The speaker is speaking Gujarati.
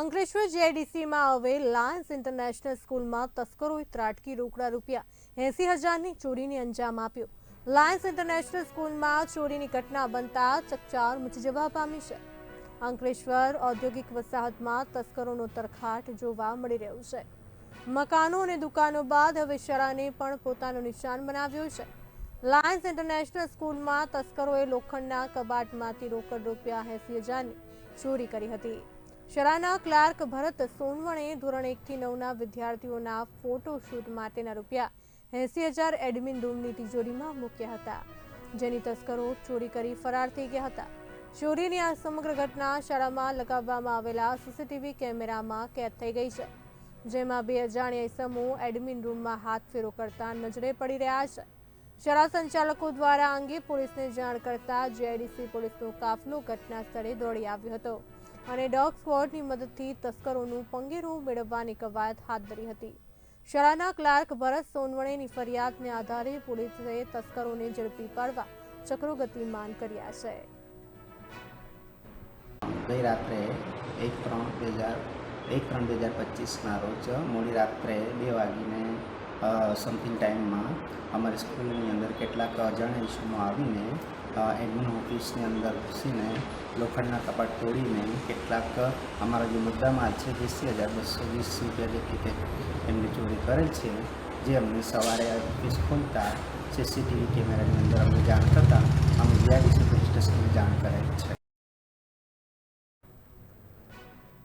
અંકલેશ્વર જીઆઈડીસીમાં આવેલ લાયન્સ ઇન્ટરનેશનલ સ્કૂલમાં તસ્કરોએ ત્રાટકી, રોકડા રૂપિયા એસી હજારની ચોરીને અંજામ આપ્યો. લાયન્સ ઇન્ટરનેશનલ સ્કૂલમાં ચોરીની ઘટના બનતા ચકચાર મચી જવા પામી છે. અંકલેશ્વર ઔદ્યોગિક વસાહતમાં તસ્કરોનો તરખાટ જોવા મળી રહ્યો છે. મકાનો અને દુકાનો બાદ હવે શરાને પણ પોતાનું નિશાન બનાવ્યું છે. લાયન્સ ઇન્ટરનેશનલ સ્કૂલમાં તસ્કરોએ લોખંડના કબાટમાંથી રોકડ રૂપિયા એસી હજારની ચોરી કરી હતી. શરાના ક્લાર્ક ભરત સોનવણે ધોરણ એકથી નવના વિદ્યાર્થીઓના ફોટોશૂટ માટેના રૂપિયા એંસી હજાર એડમિન રૂમની તિજોરીમાં મૂક્યા હતા. જેની તસ્કરો ચોરી કરી ફરાર થઈ ગયા હતા. ચોરીની આ સમગ્ર ઘટના શાળામાં લગાવવામાં આવેલા સીસીટીવી કેમેરામાં કેદ થઈ ગઈ છે. જેમાં બે અજાણ્યા ઇસમો એડમિન રૂમમાં હાથ ફેરો કરતા નજરે પડી રહ્યા છે. શાળા સંચાલકો દ્વારા અંગે પોલીસને જાણ કરતા જીઆઈડીસી પોલીસનો કાફલો ઘટના સ્થળે દોડી આવ્યો હતો. અને ડોગ સ્ક્વોડની મદદથી તસ્કરોનું પંગેરું મેળવવાની કવાયત હાથ ધરી હતી. શાળાના ક્લાર્ક ભરત સોનવણેની ફરિયાદને આધારે પોલીસે તસ્કરોને ઝડપી પાડવા ચક્રો ગતિમાન કર્યા છે. ગઈ રાત્રે એક ત્રણ બે હજાર, એક ત્રણ બે હજાર પચીસના રોજ મોડી રાત્રે બે વાગીને સમથિંગ ટાઈમમાં અમારી સ્કૂલની અંદર કેટલાક અજાણ્યા ઇસ્યુમાં આવીને એડમિન ઓફિસની અંદર ઘૂસીને લોખંડના કપાટ તોડીને કેટલાક અમારા જે મુદ્દામાં છે, વીસી હજાર બસો વીસ રૂપિયા જેટલી તે એમની ચોરી કરેલ છે, જે અમને સવારે ઓફિસ ખોલતા, સીસીટીવી કેમેરાની અંદર અમને જાણ કરતાં અમે જીઆઈડીસી પોલીસ સ્ટેશનને જાણ કરેલ છે.